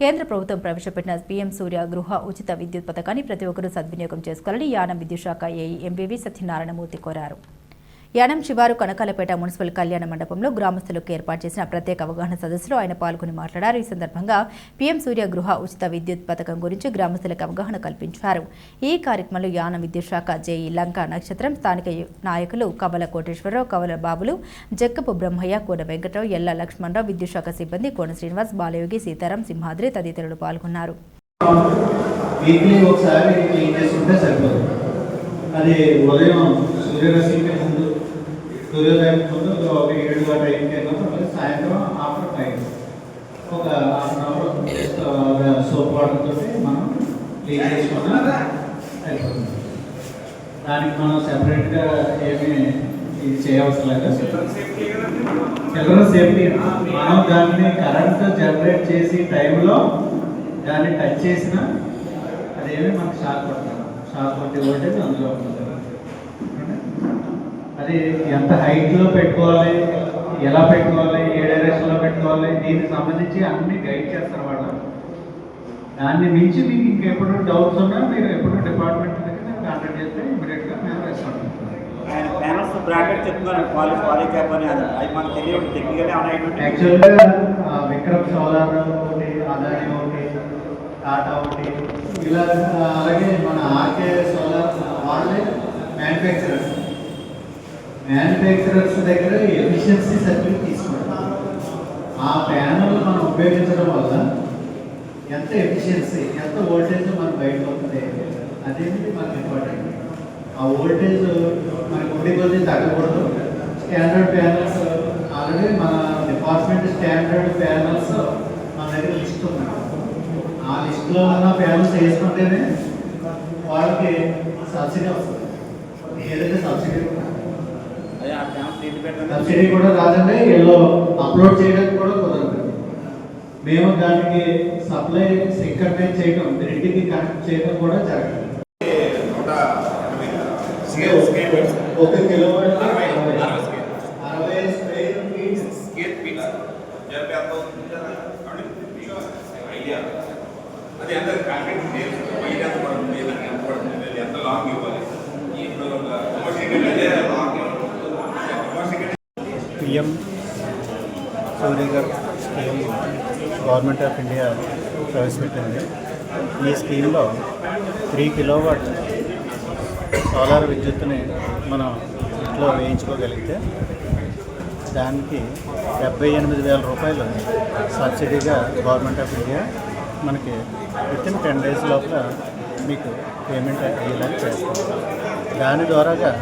కేంద్ర ప్రభుత్వం ప్రవేశపెట్టిన పీఎం సూర్య గృహ ఉచిత విద్యుత్ పథకాన్ని ప్రతి ఒక్కరూ సద్వినియోగం చేసుకోవాలని యానం విద్యుత్ శాఖ ఏఈ ఎంబీవీ సత్యనారాయణమూర్తి కోరారు. యానం శివారు కనకాలపేట మున్సిపల్ కళ్యాణ మండపంలో గ్రామస్తులకు ఏర్పాటు చేసిన ప్రత్యేక అవగాహన సదస్సులో ఆయన పాల్గొని మాట్లాడారు. ఈ సందర్భంగా పీఎం సూర్య గృహ ఉచిత విద్యుత్ పథకం గురించి గ్రామస్తులకు అవగాహన కల్పించారు. ఈ కార్యక్రమంలో యానం విద్యుత్ శాఖ జేఈ లంక నక్షత్రం స్థానిక నాయకులు కవల కోటేశ్వరరావు కవల బాబులు జక్కపు బ్రహ్మయ్య కోన వెంకటరావు ఎల్ల లక్ష్మణరావు విద్యుత్ శాఖ సిబ్బంది కోన శ్రీనివాస్ బాలయోగి సీతారాం సింహాద్రి తదితరులు పాల్గొన్నారు. వీక్లీ ఒకసారి క్లీన్ చేసుకుంటే అది ఉదయం సూర్యరశ్మి ముందు సూర్యోదయం ముందు ఒక ఏడు ఆ టైంకి వెళ్ళాము మళ్ళీ సాయంత్రం ఆఫ్టర్ ఫైవ్ ఒక half an hour soap water తోటి మనం క్లీన్ చేసుకున్నా అయిపోతుంది దానికి మనం సెపరేట్గా ఏమి ఇది చేయవలసిన లేదు. చిల్డ్రన్ సేఫ్టీ మనం? దాన్ని కరెంట్ జనరేట్ చేసి టైంలో దాన్ని టచ్ చేసినా అదేమి మనకు షాక్ పడతాం షాక్ కొట్టే వోల్టేజ్ అందులో ఉంటుంది. అది ఎంత హైట్లో పెట్టుకోవాలి ఎలా పెట్టుకోవాలి ఏ డైరెక్షన్లో పెట్టుకోవాలి దీనికి సంబంధించి అన్ని గైడ్ చేస్తారు వాళ్ళు. దాన్ని మించి మీకు ఇంకెప్పుడు డౌట్స్ ఉన్నా మీరు ఎప్పుడు డిపార్ట్మెంట్ దగ్గర కాంటాక్ట్ చేస్తే ఇమీడియట్గా మేము రెస్పాండ్ అవుతాం ఆయన ప్యానల్స్ బ్రాకెట్ చెప్తున్నారు పాలి పాలి క్యాప్ అని అది. అది మనకు తెలియదు టెక్నికల్ యాక్చువల్గా విక్రమ్ సోలార్ ఒకటి అదాని ఒకటి టాటా ఒకటి ఇలా అలాగే మన ఆర్కే సోలార్ వాళ్ళే మ్యానుఫ్యాక్చరర్స్ మ్యానుఫ్యాక్చరర్స్ దగ్గర ఎఫిషియన్సీ సర్టిఫికేట్ తీసుకుంటాం ఆ ప్యానల్ మనం ఉపయోగించడం వల్ల ఎంత ఎఫిషియన్సీ ఎంత ఓల్టేజ్ మనకు బయట వస్తుంది అదేంటి మనకు ఇంపార్టెంట్? ఆ ఓల్టేజ్ మనకు ఉండి కొద్ది తగ్గకూడదు. స్టాండర్డ్ ప్యానల్స్ ఆల్రెడీ మన డిపార్ట్మెంట్ స్టాండర్డ్ ప్యానల్స్ మన దగ్గర లిస్ట్ ఉన్నాయి. ఆ లిస్ట్లో ఉన్న ప్యానల్స్ వేసుకుంటేనే వాళ్ళకి సబ్సిడీ వస్తుంది. ఏదైతే సబ్సిడీ ఉన్నా అదే ఆ ప్యానల్స్ ఏంటి పెట్టండి సబ్సిడీ కూడా రాదండి వీళ్ళు అప్లోడ్ చేయడానికి కూడా కుదరదు. మేము దానికి సప్లై సింక్రనైజ్ చేయడం గ్రిడ్కి కనెక్ట్ చేయడం కూడా జరగదు. ఒక కిలో అరవై స్క్వేర్ ఫీట్ అది ఎంత కాంక్రీట్ వైర్ ఎంత దానికి ఎంత పడుతుంది? అది ఎంత లాంగ్ ఇవ్వాలి? ఇప్పుడు commercial long commercial PM garu scheme government of India ప్రవేశపెట్టింది. ఈ స్కీమ్లో త్రీ కిలోవాట్ సోలార్ విద్యుత్తుని మనం ఇంట్లో వేయించుకోగలిగితే దానికి డెబ్బై ఎనిమిది వేల రూపాయలు సబ్సిడీగా గవర్నమెంట్ ఆఫ్ ఇండియా మనకి విత్ ఇన్ టెన్ డేస్ లోపల మీకు పేమెంట్ అయ్యేలా చేస్తుంది దాని ద్వారాగా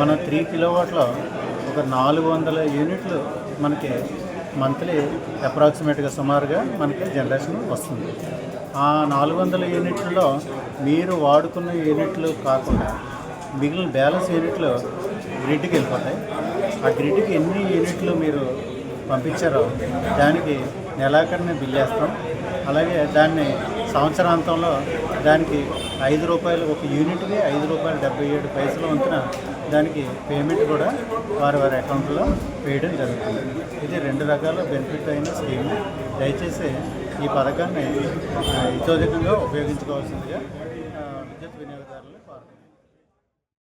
మనం త్రీ కిలోవాట్లో ఒక నాలుగు వందల యూనిట్లు మనకి మంత్లీ అప్రాక్సిమేట్గా సుమారుగా మనకి జనరేషన్ వస్తుంది. ఆ నాలుగు వందల యూనిట్లలో మీరు వాడుకున్న యూనిట్లు కాకుండా మిగిలిన బ్యాలెన్స్ యూనిట్లు గ్రిడ్కి వెళ్ళిపోతాయి. ఆ గ్రిడ్కి ఎన్ని యూనిట్లు మీరు పంపించారో దానికి నెలాఖరిని బిల్ వేస్తాం అలాగే దాన్ని సంవత్సరాంతంలో దానికి ఐదు రూపాయలు ఒక యూనిట్కి ఐదు రూపాయలు డెబ్బై ఏడు పైసలు వంతున దానికి పేమెంట్ కూడా వారి వారి అకౌంట్లో వేయడం జరుగుతుంది. ఇది రెండు రకాల బెనిఫిట్ అయిన స్కీమ్ దయచేసి ఈ పథకాన్ని అత్యధికంగా ఉపయోగించుకోవాల్సిందిగా విద్యుత్ వినియోగదారులు